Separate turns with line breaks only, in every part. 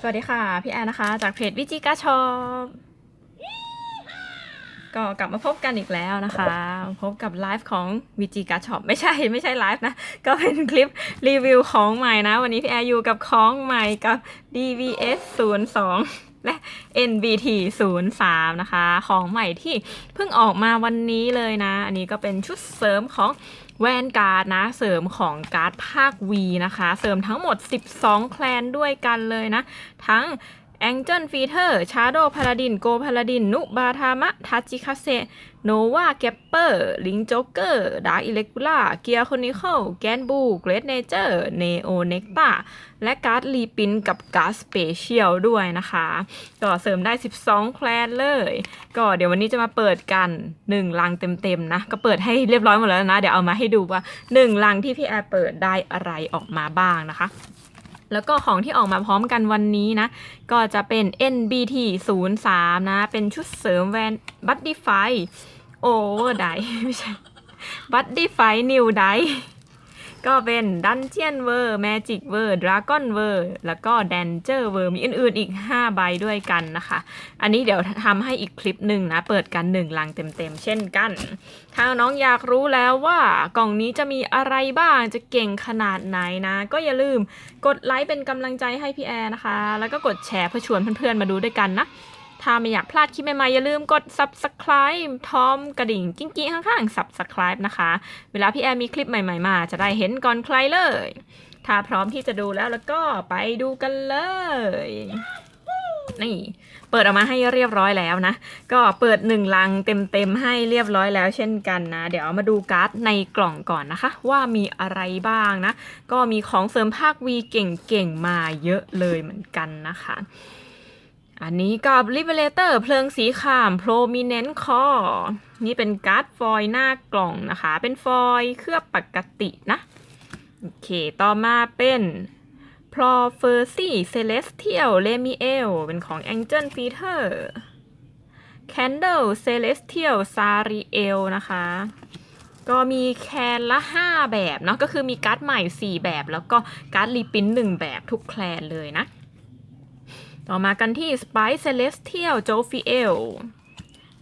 สวัสดีค่ะ พี่แอนนะคะ จากเพจวิจิกาชอปก็กลับมาพบกันอีกแล้วนะคะ พบกับไลฟ์ของวิจิกาชอปไม่ใช่ไม่ใช่ไลฟ์นะ ก็เป็นคลิปรีวิวของใหม่นะ วันนี้พี่แอนอยู่กับของใหม่กับ DVS 02และ NBT 03นะคะ ของใหม่ที่เพิ่งออกมาวันนี้เลยนะ อันนี้ก็เป็นชุดเสริมของ แวนการ์ดนะเสริมของการ์ดภาค V นะคะ เสริมทั้งหมด 12 แคลนด้วยกันเลยนะ ทั้ง Angel f e เ t e r Shadow Paladin Go Paladin นุบาทามะทัจิคาเซ โนวาเกปเปอร์ลิงโจ๊กเกอร์ดาร์อิเล็กบูล่าเกียร์คอนิเคิลแกนบูเกรดเนเจอร์เนโอเนกตาและการ์ดรีปินกับการ์ดสเปเชียลด้วยนะคะ ก็เสริมได้ 12 แคลนเลย ก็เดี๋ยววันนี้จะมาเปิดกัน 1 ลังเต็มๆนะ ก็เปิดให้เรียบร้อยหมดแล้วนะ เดี๋ยวเอามาให้ดูว่า 1 ลังที่พี่แอร์เปิดได้อะไรออกมาบ้างนะคะ แล้วก็ของที่ออกมาพร้อมกันวันนี้นะ ก็จะเป็น NBT 03นะ เป็นชุดเสริมแวนบัตตี้ไฟโอเวอร์ไดไม่ใช่บัตตี้ไฟนิวได ก็เป็นดันเจียนเวอร์แมจิกเวอร์ดราก้อนเวอร์แล้วก็แดนเจอร์เวอร์มีอื่นๆอีก 5 ใบด้วยกันนะคะ อันนี้เดี๋ยวทำให้อีกคลิปหนึ่งนะ เปิดกัน1ลังเต็มๆ เช่นกัน ถ้าน้องอยากรู้แล้วว่ากล่องนี้จะมีอะไรบ้างจะเก่งขนาดไหนนะ ก็อย่าลืมกดไลค์เป็นกำลังใจให้พี่แอร์นะคะ แล้วก็กดแชร์เพื่อชวนเพื่อนๆมาดูด้วยกันนะ ถ้าไม่อยากพลาดคลิปใหม่ๆ อย่าลืมกด subscribe ทอมกระดิ่งกิ้งกี้ข้างๆ subscribe นะคะ เวลาพี่แอร์มีคลิปใหม่ๆ มา จะได้เห็นก่อนใครเลย ถ้าพร้อมที่จะดูแล้วแล้วก็ไปดูกันเลย นี่ เปิดออกมาให้เรียบร้อยแล้วนะ ก็เปิดหนึ่งลังเต็มๆให้เรียบร้อยแล้วเช่นกันนะ เดี๋ยวมาดูการ์ดในกล่องก่อนนะคะ ว่ามีอะไรบ้างนะ ก็มีของเสริมภาควีเก่งๆมาเยอะเลยเหมือนกันนะคะ อันนี้กับ Liberator เพลิงสีขาม Prominent Core นี่เป็นการ์ดฟอยล์หน้ากล่องนะคะ เป็นฟอยล์เคลือบปกตินะ โอเค ต่อมาเป็น p r o f e r c y Celestial Lemiel เป็นของ Angel Feeder Candle Celestial Sariel นะคะ ก็มีแคนละ 5 แบบเนาะ ก็คือมีการ์ดใหม่ 4 แบบ แล้วก็การ์ดรีพิน1แบบทุกแคลนเลยนะ ต่อมากันที่ Spice Celestial Jophiel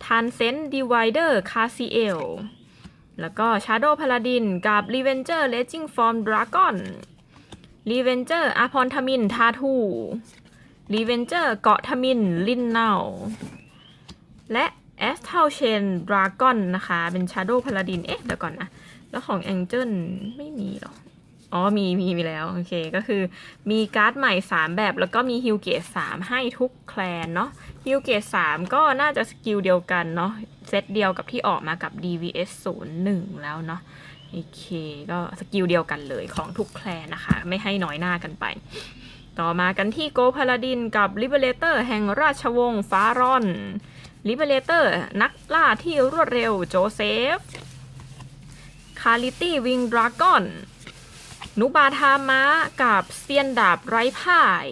Transcend Divider Casiel แล้วก็ Shadow Paladin กับ Revenger Raging Form Dragon Revenger อาพรทมินทาทู Revenger เกาะทมินลินเนาและ a s t a l Chain Dragon นะคะ เป็น Shadow Paladin เอ๊ะ เดี๋ยวก่อนนะ แล้วของ Angel ไม่มีหรอ อ๋อมีมีมีแล้ว โอเค ก็คือมีการ์ดใหม่ 3 แบบ แล้วก็มีฮิลเกต3ให้ทุกแคลนเนาะฮิลเกต3ก็น่าจะสกิลเดียวกันเนาะเซตเดียวกับที่ออกมากับ DVS 01 แล้วเนาะโอเค ก็สกิลเดียวกันเลยของทุกแคลนนะคะ ไม่ให้น้อยหน้ากันไป ต่อมากันที่โกพาลาดินกับ Liberator แห่งราชวงศ์ฟารอน Liberator นักล่าที่รวดเร็วโจเซฟคาลิตี้วิงดราก้อน นุบาทามะกับเซียนดาบไร้พ่าย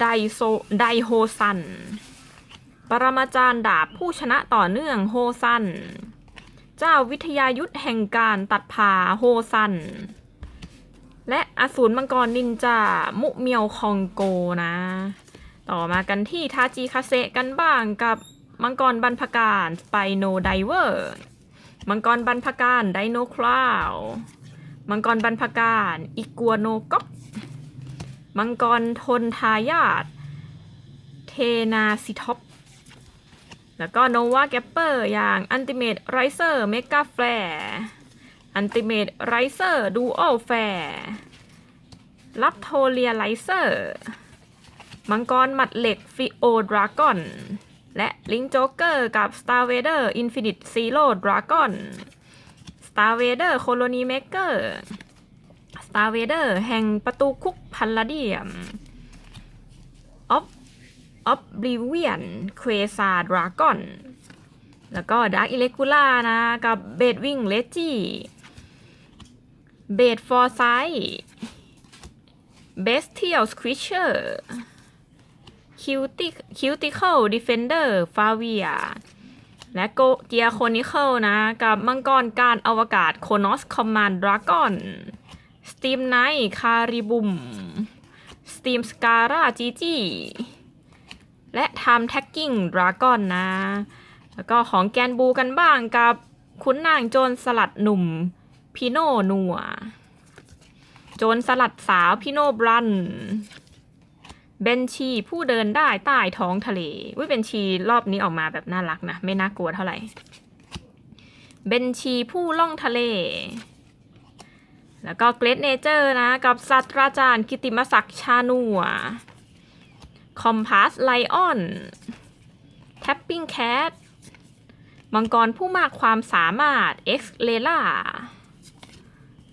ไดโซไดโฮซัน ปรมาจารย์ดาบผู้ชนะต่อเนื่องโฮซัน เจ้าวิทยายุทธแห่งการตัดผ่าโฮซัน และอสูรมังกรนินจา มุเมียวคองโกนะ ต่อมากันที่ทาจิคาเซกันบ้างกับมังกรบรรพการสไปโนไดเวอร์ มังกรบรรพการไดโนคลาว มังกรบรรพการอิกัวโนก็มังกรทนทายาทเทนาซิท็อป แล้วก็โนวาแกปเปอร์อย่างอันติเมตไรเซอร์เมกาแฟร์อันติเมตไรเซอร์ดูโอแฟร์ลับโทเลียไลเซอร์ มังกรหมัดเหล็กฟิโอดราก้อน และลิงโจ๊กเกอร์กับ Star Vader Infinite Zero Dragon Star Vader Colony Maker Star Vader แห่งประตูคุกพันลาเดียม Ob Oblivion Quasar Dragon แล้วก็ Dark i l l e g u l a นะ กับ Bedwing Reggie Bed Forsight Bestial Creature Cutic Cuticle Defender Favia และโกเกียโคนิเคิลนะ กับมังกรการอวกาศโค n อสคอมมานดราก้อนสตีมไนท์คาริบุมส Steam Scara GG และ Time Tagging Dragon นะ แล้วก็ของแกนบูกันบ้างกับคุณนางโจรสลัดหนุ่มพิโนนัว โจรสลัดสาวพิโนบรัน เบนชีผู้เดินได้ใต้ท้องทะเลวิเบนชีรอบนี้ออกมาแบบน่ารักนะ ไม่น่ากลัวเท่าไหร่เบนชีผู้ล่องทะเล แล้วก็เกรดเนเจอร์นะ กับศาสตราจารย์กิติมศักดิ์ชานัวคอมพาสไลออนแทปปิ้งแคทมังกรผู้มากความสามารถ X เลล่า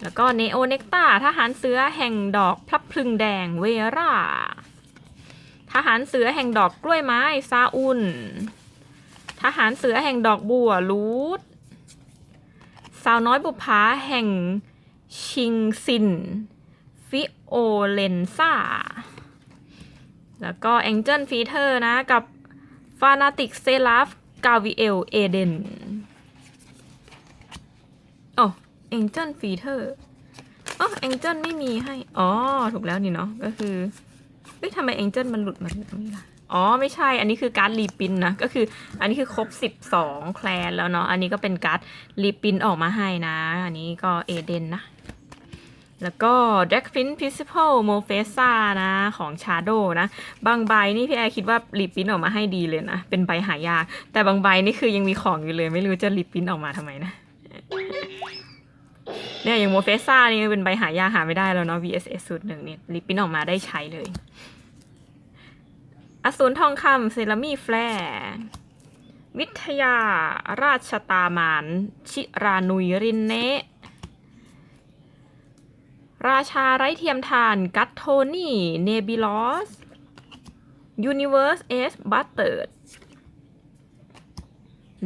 แล้วก็เนโอเนกตาทหารเสือแห่งดอกพลับพลึงแดงเวรา ทหารเสือแห่งดอกกล้วยไม้ซาอุนทหารเสือแห่งดอกบัวลูดสาวน้อยบุพาแห่งชิงซิน ฟิโอเลนซ่า แล้วก็แองเจิลฟีเทอร์นะ กับฟานาติกเซลาฟกาวิเอลเอเดนโอ้แองเจิลฟีเทอร์อ๋อแองเจิลไม่มีให้ อ๋อ ถูกแล้วนี่เนาะก็คือ เฮ้ยทำไมแองเจิลมันหลุดมาตรงนี้ล่ะ อ๋อ ไม่ใช่ อันนี้คือการ์ดรีปินนะ ก็คือ อันนี้คือครบ 12 แคลนแล้วเนาะ อันนี้ก็เป็นการ์ดรีปินออกมาให้นะ อันนี้ก็เอเดนนะ แล้วก็ d r a g f i n Principal m o f e s a นะ ของ Shadow นะ บางใบนี่พี่แอร์คิดว่ารีปินออกมาให้ดีเลยนะ เป็นใบหายาก แต่บางใบนี่คือยังมีของอยู่เลย ไม่รู้จะรีปินออกมาทำไมนะ เนี่ยอย่างโมเฟซ่านี่เป็นใบหายากหาไม่ได้แล้วเนาะ VSS สูตรหนึ่งเนี่ยรีปรินออกมาได้ใช้เลย อสูรทองคำเซรามีแฟร์วิทยาราชตามานชิรานุยรินเนะราชาไร้เทียมทานกัตโทนี่เนบิลอสยูนิเว r ร์สเอสบัตเตอร์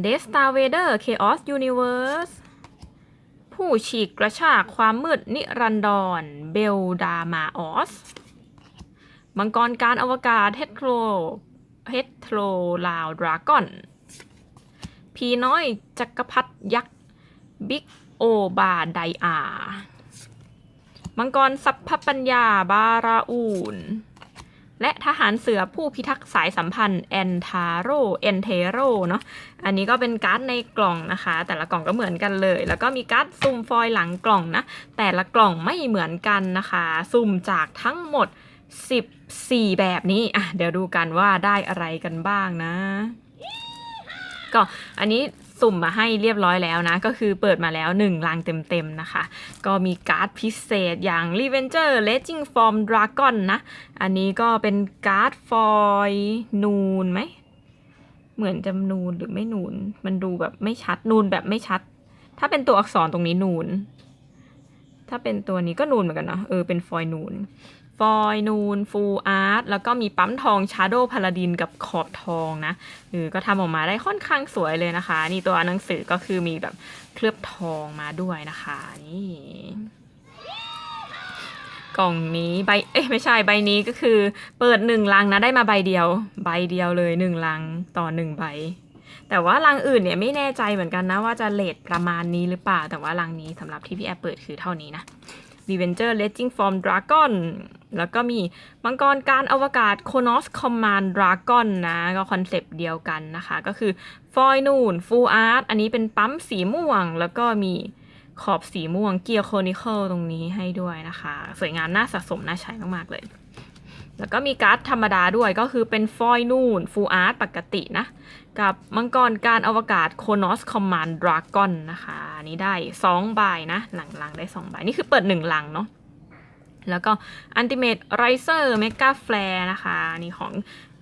เดสตาเวเดอร์เคออสยูนิเว r ร์ส ผู้ฉีกกระชากความมืดนิรันดร เบลดามาออส มังกรการอวกาศเฮตโรเฮตโรลาวดราก้อน พีน้อยจักรพรรดิยักษ์ บิ๊กโอบาไดอา มังกรสัพพปัญญาบาราอูน และทหารเสือผู้พิทักษ์สายสัมพันธ์แอนทาโรเอนเทโรเนาะอันนี้ก็เป็นการ์ดในกล่องนะคะ แต่ละกล่องก็เหมือนกันเลย แล้วก็มีการ์ดซุ่มฟอยล์หลังกล่องนะ แต่ละกล่องไม่เหมือนกันนะคะ ซุ่มจากทั้งหมด 14 แบบนี้อะเดี๋ยวดูกันว่าได้อะไรกันบ้างนะ ก็อันนี้ สุ่มมาให้เรียบร้อยแล้วนะ ก็คือเปิดมาแล้ว 1 ลังเต็มๆนะคะ ก็มีการ์ดพิเศษอย่าง Revenger Raging Form Dragon นะ อันนี้ก็เป็นการ์ดฟอยนูนไหม เหมือนจะนูนหรือไม่นูน มันดูแบบไม่ชัดนูนแบบไม่ชัด ถ้าเป็นตัวอักษรตรงนี้นูน ถ้าเป็นตัวนี้ก็นูนเหมือนกันเนาะเออเป็นฟอยนูน ฟอยนูนฟูลอาร์ตแล้วก็มีปั๊มทองชาร์โดพาลาดินกับขอบทองนะเออก็ทำออกมาได้ค่อนข้างสวยเลยนะคะ นี่ตัวหนังสือก็คือมีแบบเคลือบทองมาด้วยนะคะนี่กล่องนี้ใบเอ้ยไม่ใช่ใบนี้ก็คือ เปิดหนึ่งลังนะได้มาใบเดียว ใบเดียวเลยหนึ่งลังต่อหนึ่งใบ แต่ว่าลังอื่นเนี่ยไม่แน่ใจเหมือนกันนะว่าจะเลทประมาณนี้หรือเปล่า แต่ว่าลังนี้สำหรับที่พี่แอร์เปิดคือเท่านี้นะ Revenger Raging Form Dragon แล้วก็มีมังกรการอวกาศ Konos Command Dragon นะ ก็คอนเซปต์เดียวกันนะคะ ก็คือฟอยนูน Full Art อันนี้เป็นปั๊มสีม่วง แล้วก็มีขอบสีม่วงเกียร์โคนิเคิลตรงนี้ให้ด้วยนะคะ สวยงามน่าสะสมน่าใช้มากๆเลย แล้วก็มีการ์ดธรรมดาด้วยก็คือเป็นฟอยนูน Full Art ปกตินะ กับมังกรการอวกาศ Konos Command Dragon นะคะ อันนี้ได้2ใบนะ หลังๆได้2ใบนี่คือเปิด1หลังเนาะ แล้วก็ Ultimate Riser Mega Flare นะคะ นี่ของ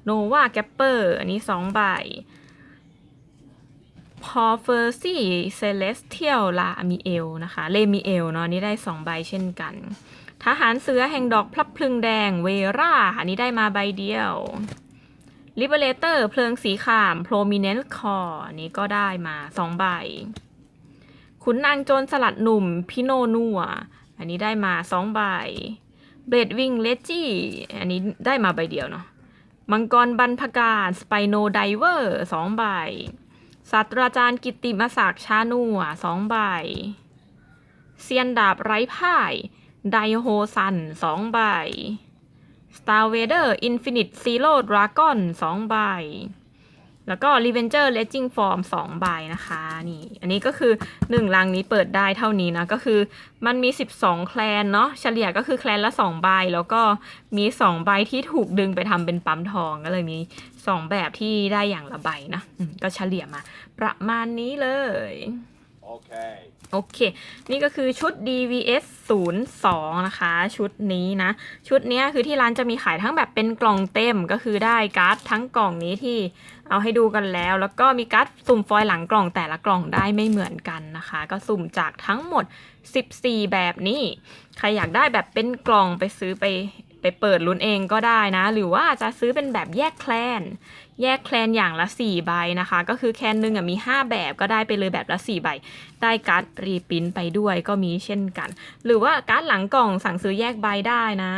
Nova Gapper อันนี้ 2 ใบพอเฟอร์ซี่เซเลสเทียลลามีเอลนะคะ เลมีเอลเนาะอันนี้ได้ 2 ใบเช่นกันทหารเสือแห่งดอกพลับพลึงแดงเวราอันนี้ได้มาใบเดียว Liberator เพลิงสีขาม Prominent Core อันนี้ก็ได้มา 2 ใบขุนนางโจรสลัดหนุ่ม พิโนนัว อันนี้ได้มา2ใบเบลดวิงเลจี้อันนี้ได้มาใบเดียวเนาะมังกรบรรพการสไปโนไดเวอร์สองใบศาสตราจารย์กิติมศักดิ์ชานัวสองใบเซียนดาบไร้พ่ายไดโฮซันสองใบ Star Vader Infinite Zero Dragon 2ใบ แล้วก็ Revenger Legend Form 2 ใบนะคะ นี่ อันนี้ก็คือ 1 ลังนี้เปิดได้เท่านี้นะ ก็คือมันมี 12 แคลนเนาะเฉลี่ยก็คือแคลนละ 2 ใบ แล้วก็มี 2 ใบที่ถูกดึงไปทำเป็นปั๊มทอง ก็เลยมี 2 แบบที่ได้อย่างละใบนะ ก็เฉลี่ยมาประมาณนี้เลย โอเค นี่ก็คือชุด DVS 02นะคะ ชุดนี้นะ ชุดนี้คือที่ร้านจะมีขายทั้งแบบเป็นกล่องเต็มก็คือได้การ์ดทั้งกล่องนี้ที่เอาให้ดูกันแล้ว แล้วก็มีการ์ดสุ่มฟอยล์หลังกล่องแต่ละกล่องได้ไม่เหมือนกันนะคะ ก็สุ่มจากทั้งหมด 14 แบบนี้ ใครอยากได้แบบเป็นกล่องไปซื้อไป ไปเปิดลุ้นเองก็ได้นะ หรือว่าจะซื้อเป็นแบบแยกแคลน แยกแคลนอย่างละ 4 ใบนะคะ ก็คือแคลนหนึ่งมี 5 แบบก็ได้ไปเลยแบบละ 4 ใบ ได้การ์ดรีปรินไปด้วยก็มีเช่นกัน หรือว่าการ์ดหลังกล่องสั่งซื้อแยกใบได้นะ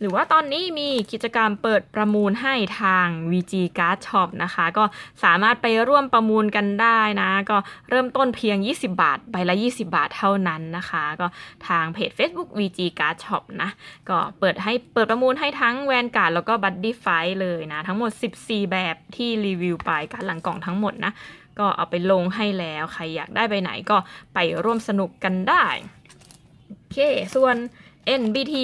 หรือว่าตอนนี้มีกิจกรรมเปิดประมูลให้ทาง VG Card Shop นะคะ ก็สามารถไปร่วมประมูลกันได้นะ ก็เริ่มต้นเพียง 20 บาท ใบละ 20 บาทเท่านั้นนะคะ ก็ทางเพจ Facebook VG Card Shop นะ ก็เปิดให้เปิดประมูลให้ทั้งแวนการ์ดแล้วก็บั d ดี้ไฟเลยนะ ทั้งหมด 14 แบบที่รีวิวไปการหลังกล่องทั้งหมดนะ ก็เอาไปลงให้แล้วใครอยากได้ใบไหนก็ไปร่วมสนุกกันได้โอเคส่วน NBT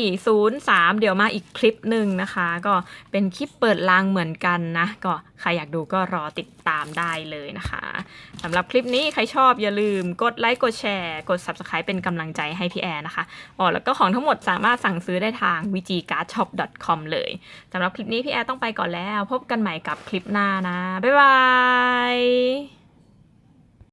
03 เดี๋ยวมาอีกคลิปหนึ่งนะคะ ก็เป็นคลิปเปิดรางเหมือนกันนะ ก็ใครอยากดูก็รอติดตามได้เลยนะคะสำหรับคลิปนี้ใครชอบอย่าลืมกดไลค์กดแชร์กด Subscribe เป็นกำลังใจให้พี่แอร์นะคะอ๋อแล้วก็ของทั้งหมดสามารถสั่งซื้อได้ทาง vgcardshop.com เลยสำหรับคลิปนี้พี่แอร์ต้องไปก่อนแล้ว พบกันใหม่กับคลิปหน้านะ บ๊ายบาย